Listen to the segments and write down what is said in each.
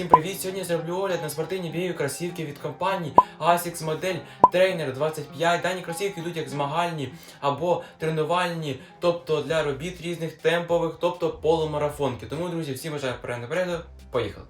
всім привіт! Сьогодні зроблю огляд на спортивні бігові кросівки від компанії ASICS модель Trainer 25. Дані кросівки йдуть як змагальні або тренувальні, тобто для робіт різних темпових, тобто полумарафонки. Тому, друзі, всім бажаю перегляду перегляду. Поїхали!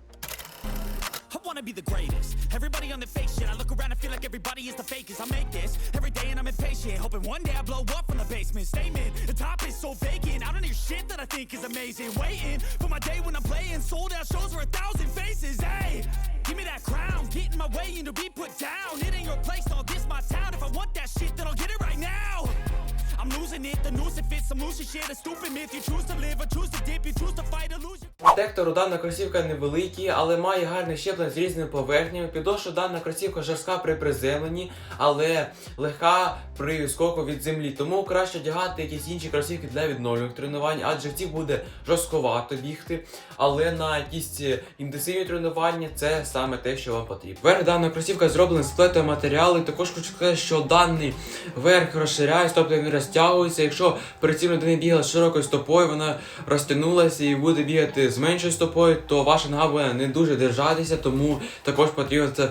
Everybody on the fake shit. I look around and feel like everybody is the fakest. I make this every day and Impatient. Hoping one day I blow up from the basement. Statement, the top is so vacant. I don't hear shit that I think is amazing. Waiting for my day when I'm playing. Sold out shows for a thousand faces. Hey, give me that crown. Get in my way and to be put down. It ain't your place, no, this my town. If I want that shit, then I'll get it right now. I'm losing it, the noose it fits. I'm shit. A stupid myth. You choose to live or choose to dip. You choose to fight or lose. your- Протектор у дана кросівка невеликий, але має гарне щеплення з різними поверхнями. Підошва дана кросівка жорстка при приземленні, але легка при скоку від землі. Тому краще одягати якісь інші кросівки для відновлюваних тренувань, адже в цих буде жорстковато бігти. Але на якісь інтенсивні тренування це саме те, що вам потрібно. Верх даної кросівка зроблений з плетоматеріалу. І Також хочу сказати, що даний верх розширяється, тобто він розтягується. Якщо перед цим людина бігала з широкою стопою, вона розтягнулася і буде бігати з меншою стопою, то ваша нога буде не дуже держатися, тому також потрібно це е,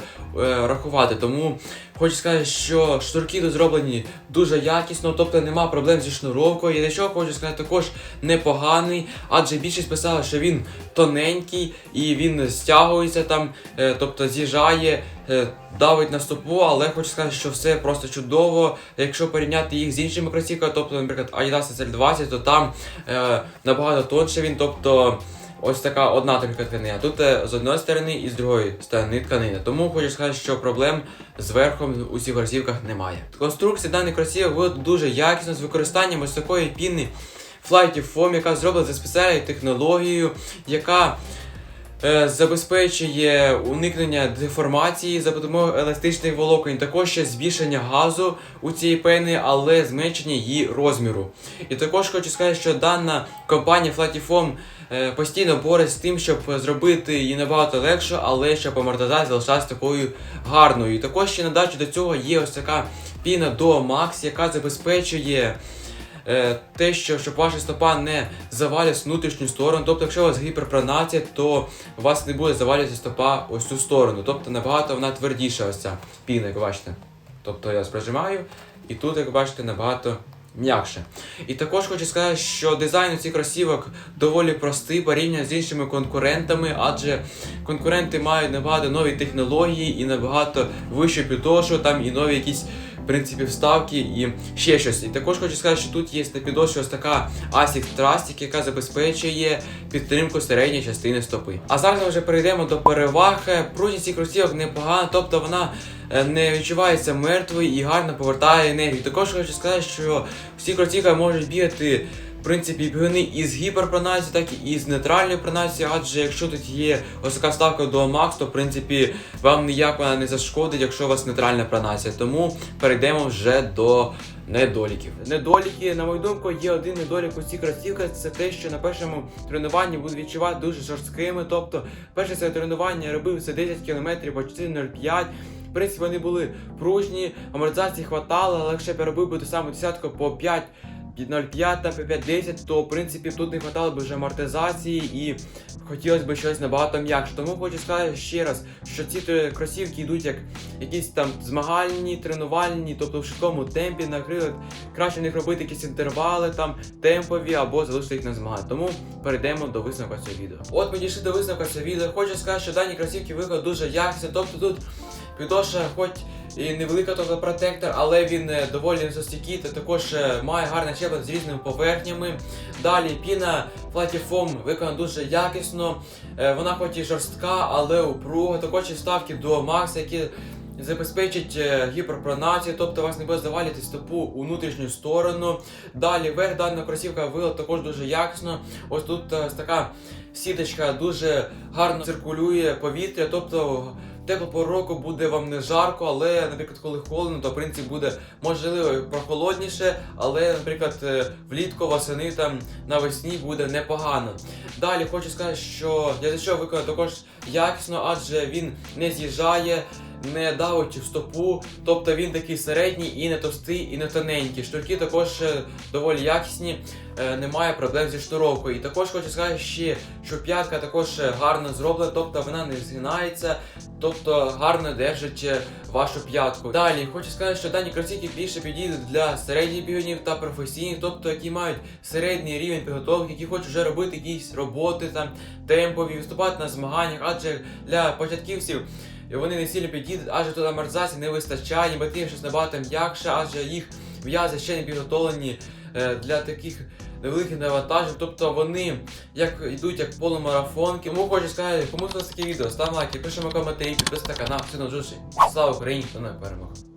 рахувати. Тому хочу сказати, що шнурки тут зроблені дуже якісно, тобто нема проблем зі шнуровкою. І дещо хочу сказати, також непоганий, адже більшість писала, що він тоненький і він стягується там, е, тобто з'їжджає. е, Давить на стопу, але хочу сказати, що все просто чудово. Якщо порівняти їх з іншими кросівками, тобто, наприклад, Adidas SL20, то там е, набагато тонше він, тобто ось така одна тонка тканина. Тут е, з одної сторони і з другої сторони тканина. Тому хочу сказати, що проблем з верхом у цих верзівках немає. Конструкція даних кросівок дуже якісно з використанням такої піни Flighty Foam, яка зроблена за спеціальною технологією, яка забезпечує уникнення деформації за допомогою еластичних волокон, також ще збільшення газу у цієї пени, але зменшення її розміру. І також хочу сказати, що дана компанія Flighty е, постійно бореться з тим, щоб зробити її набагато легше, але щоб амортизація залишалась такою гарною. І також ще на дачу до цього є ось така піна Duo Max, яка забезпечує е, те, що щоб ваша стопа не завалялась внутрішню сторону. Тобто, якщо у вас гіперпронація, то у вас не буде завалюватися стопа ось цю сторону. Тобто набагато вона твердіша, ось ця піна, як бачите. Тобто я сприжимаю, і тут, як бачите, набагато м'якше. І також хочу сказати, що дизайн у цих кросівок доволі простий порівняно з іншими конкурентами, адже конкуренти мають набагато нові технології і набагато вищу підошву, там і нові якісь принципі вставки і ще щось. І також хочу сказати, що тут є на підошві ось така ASICS Trustic, яка забезпечує підтримку середньої частини стопи. А зараз ми вже перейдемо до переваг. Пружність цих кросівок непогана, тобто вона не відчувається мертвою і гарно повертає енергію. Також хочу сказати, що всі кросівки можуть бігати. В принципі, бігуни із гіперпронацією, так і з нейтральною пронацією, адже якщо тут є ось ставка до Max, то в принципі вам ніяк вона не зашкодить, якщо у вас нейтральна пронація. Тому перейдемо вже до недоліків. Недоліки, на мою думку, є один недолік у цій кросівках, це те, що на першому тренуванні буду відчувати дуже жорсткими. Тобто, перше це тренування я робив це 10 км по 4,05. В принципі, вони були пружні, амортизації хватало, але якщо я робив би ту саму десятку по 5 0,5 та по 5,10, то в принципі тут не хватало б вже амортизації і хотілося б щось набагато м'якше. Тому хочу сказати ще раз, що ці кросівки йдуть як якісь там змагальні, тренувальні, тобто в швидкому темпі на крилах. Краще них робити якісь інтервали там темпові або залишити їх на змагання. Тому перейдемо до висновку цього відео. От ми дійшли до висновку цього відео. Хочу сказати, що дані кросівки виглядають дуже якісні, тобто тут підошва хоч і невелика тобто протектор, але він е, доволі застійкий та також е, має гарне щеплення з різними поверхнями. Далі піна Foam виконана дуже якісно. Е, Вона хоч і жорстка, але упруга. Також і вставки до Max, які забезпечать гіперпронацію, тобто вас не буде завалювати стопу у внутрішню сторону. Далі верх даної кросівка вилад також дуже якісно. Ось тут така сіточка дуже гарно циркулює повітря, тобто теплу пороку року буде вам не жарко, але, наприклад, коли холодно, то в принципі буде можливо прохолодніше, але, наприклад, е, влітку, восени там навесні буде непогано. Далі хочу сказати, що язичок виконано також якісно, адже він не з'їжджає. Не давить в стопу, тобто він такий середній і не товстий, і не тоненький. Шнурки також е, доволі якісні, е, немає проблем зі шнуровкою. І також хочу сказати ще, що п'ятка також е, гарно зроблена, тобто вона не згинається, тобто гарно держить вашу п'ятку. Далі хочу сказати, що дані кросівки більше підійдуть для середніх бігунів та професійних, тобто які мають середній рівень підготовки, які хочуть вже робити якісь роботи там темпові, виступати на змаганнях, адже для початківців. І вони не сильно підійдуть, адже туди амортизації не вистачає, ботинки щось набагато м'якше, адже їх м'язи ще не підготовлені е, для таких невеликих навантажень. Тобто вони як йдуть як полумарафонки. Тому хочу сказати, кому це таке відео, став лайки, пишемо коментарі, підписуйтесь на канал, все на Слава Україні, хто не перемог.